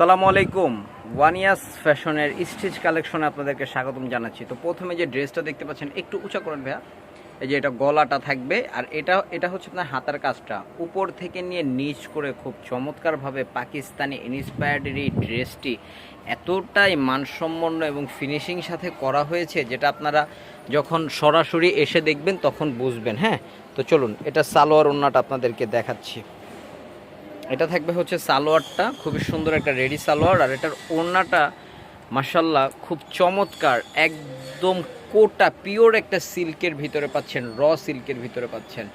সালামু আলাইকুম। ওয়ান ওয়ানিয়াস ফ্যাশনের স্টিচ কালেকশনে আপনাদেরকে স্বাগতম জানাচ্ছি। তো প্রথমে যে ড্রেসটা দেখতে পাচ্ছেন, একটু উঁচা করেন ভাইয়া। এই যে এটা গলাটা থাকবে, আর এটা এটা হচ্ছে আপনার হাতার কাজটা। উপর থেকে নিয়ে নিচ করে খুব চমৎকারভাবে পাকিস্তানি ইন্সপায়ার্ড এই ড্রেসটি এতটাই মানসম্পন্ন এবং ফিনিশিং সাথে করা হয়েছে, যেটা আপনারা যখন সরাসরি এসে দেখবেন তখন বুঝবেন হ্যাঁ? তো চলুন, এটা সালোয়ার ওন্নাটা আপনাদেরকে দেখাচ্ছি। এটা থাকবে হচ্ছে সালোয়ারটা, খুবই সুন্দর একটা রেডি সালোয়ার, আর এটার ওড়নাটা মাসাল্লাহ খুব চমৎকার, একদম কোটা, পিওর একটা সিল্কের ভিতরে পাচ্ছেন, র সিল্কের ভিতরে পাচ্ছেন।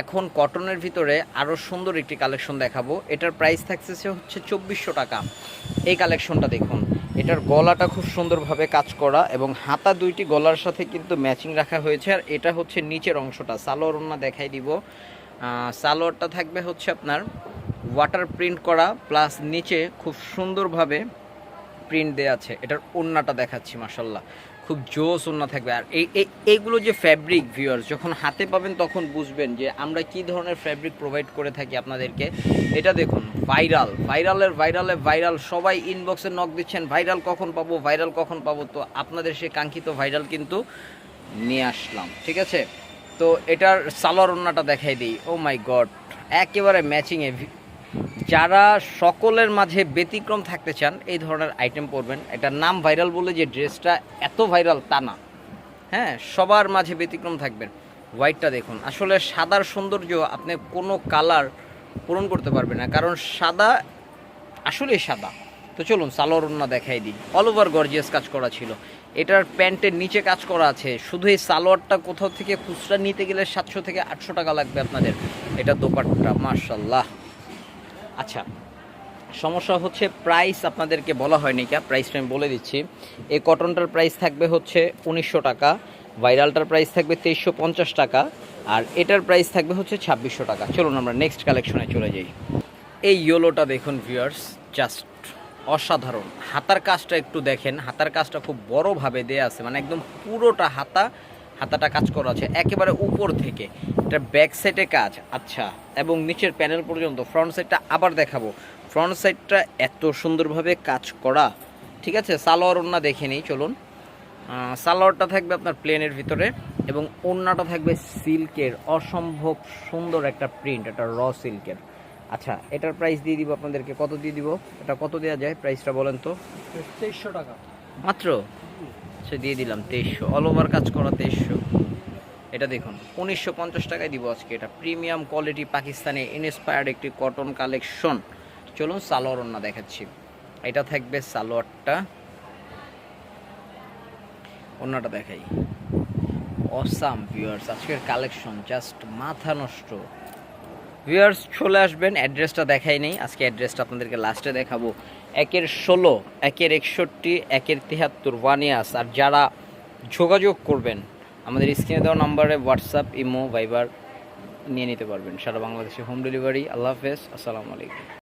এখন কটনের ভিতরে আরও সুন্দর একটি কালেকশন দেখাবো, এটার প্রাইস থাকছে হচ্ছে চব্বিশশো টাকা। এই কালেকশনটা দেখুন, এটার গলাটা খুব সুন্দরভাবে কাজ করা এবং হাতা দুইটি গলার সাথে কিন্তু ম্যাচিং রাখা হয়েছে, আর এটা হচ্ছে নিচের অংশটা, সালোয়ার ওড়না দেখাই দিব। সালোয়ারটা থাকবে হচ্ছে আপনার ওয়াটার প্রিন্ট করা প্লাস নিচে খুব সুন্দরভাবে প্রিন্ট দেওয়া আছে। এটার ওড়নাটা দেখাচ্ছি মাসাল্লাহ খুব জোস ওড়না থাকবে। আর এই, এই- এইগুলো যে ফ্যাব্রিক ভিউয়ার্স যখন হাতে পাবেন তখন বুঝবেন যে আমরা কি ধরনের ফ্যাব্রিক প্রোভাইড করে থাকি আপনাদেরকে। এটা দেখুন ভাইরাল ভাইরালের ভাইরালে ভাইরাল সবাই ইনবক্সে নক দিচ্ছেন ভাইরাল কখন পাবো ভাইরাল কখন পাবো? তো আপনাদের সেই কাঙ্ক্ষিত ভাইরাল কিন্তু নিয়ে আসলাম, ঠিক আছে? তো এটার সালোয়ার ওড়নাটা দেখাই দিই। ও মাই গড একেবারে ম্যাচিংয়ে যারা সকলের মাঝে ব্যতিক্রম থাকতে চান, এই ধরনের আইটেম পরবেন। এটার নাম ভাইরাল বলে যে ড্রেসটা এত ভাইরাল তা না। হ্যাঁ সবার মাঝে ব্যতিক্রম থাকবেন হোয়াইটটা দেখুন। আসলে সাদার সৌন্দর্য আপনি কোনো কালার পূরণ করতে পারবেন না, কারণ সাদা আসলেই সাদা। তো চলুন, সালোয়ার ওড়না দেখাই দিই। অল ওভার গর্জিয়াস কাজ করা ছিল। এটার প্যান্টের নিচে কাজ করা আছে। শুধু এই সালোয়ারটা কোথাও থেকে খুচরা নিতে গেলে সাতশো থেকে আটশো টাকা লাগবে আপনাদের। এটা দোপাট্টা মার্শাল্লাহ আচ্ছা সমস্যা হচ্ছে প্রাইস আপনাদেরকে বলা হয়নি কা প্রাইসটা আমি বলে দিচ্ছি। এই কটনটার প্রাইস থাকবে হচ্ছে উনিশশো টাকা ভাইরালটার প্রাইস থাকবে তেইশশো পঞ্চাশ টাকা, আর এটার প্রাইস থাকবে হচ্ছে ছাব্বিশশো টাকা। চলুন আমরা নেক্সট কালেকশনে চলে যাই। এই ইয়োলোটা দেখুন ভিউয়ার্স জাস্ট অসাধারণ। হাতার কাজটা একটু দেখেন। হাতার কাজটা খুব বড়োভাবে দেয়া আছে মানে একদম পুরোটা হাতা হাতাটা কাজ করা আছে একেবারে উপর থেকে। এটা ব্যাক সাইডে কাজ আচ্ছা। এবং নিচের প্যানেল পর্যন্ত ফ্রন্ট সাইডটা আবার দেখাবো। ফ্রন্ট সাইডটা এত সুন্দরভাবে কাজ করা ঠিক আছে? সালোয়ার ওড়না দেখে নিই চলুন। সালোয়ারটা থাকবে আপনার প্লেনের ভিতরে এবং ওড়নাটা থাকবে সিল্কের অসম্ভব সুন্দর একটা প্রিন্ট একটা র সিল্কের আচ্ছা এটার প্রাইস দিয়ে দিব আপনাদেরকে কত দিয়ে দিব? এটা কত দেওয়া যায়? প্রাইসটা বলেন তো। তেইশশো টাকা। মাত্র? সে দিয়ে দিলাম তেইশশো। অল ওভার কাজ করা তেইশশো। এটা দেখুন, উনিশশো পঞ্চাশ টাকায় দিব আজকে। এটা প্রিমিয়াম কোয়ালিটি পাকিস্তানি ইনস্পায়ার্ড একটি কটন কালেকশন চলুন সালোয়ার ওড়না দেখাচ্ছি। এটা থাকবে সালোয়ারটা। ওড়নাটা দেখাই। অসাম ভিউয়ার্স আজকের কালেকশন জাস্ট মাথা নষ্ট। ভিউয়ার্স চলে আসবেন। অ্যাড্রেসটা দেখাই নেই। আজকে অ্যাড্রেসটা আপনাদেরকে লাস্টে দেখাবো। একের ষোলো, একের একষট্টি, একের তিহাত্তর ওয়ানিয়াস আর যারা যোগাযোগ করবেন, আমাদের স্ক্রিনে দেওয়া নাম্বারে হোয়াটসঅ্যাপ ইমো ভাইবার নিয়ে নিতে পারবেন। সারা বাংলাদেশে হোম ডেলিভারি আল্লাহ হাফেজ। আসসালামু আলাইকুম।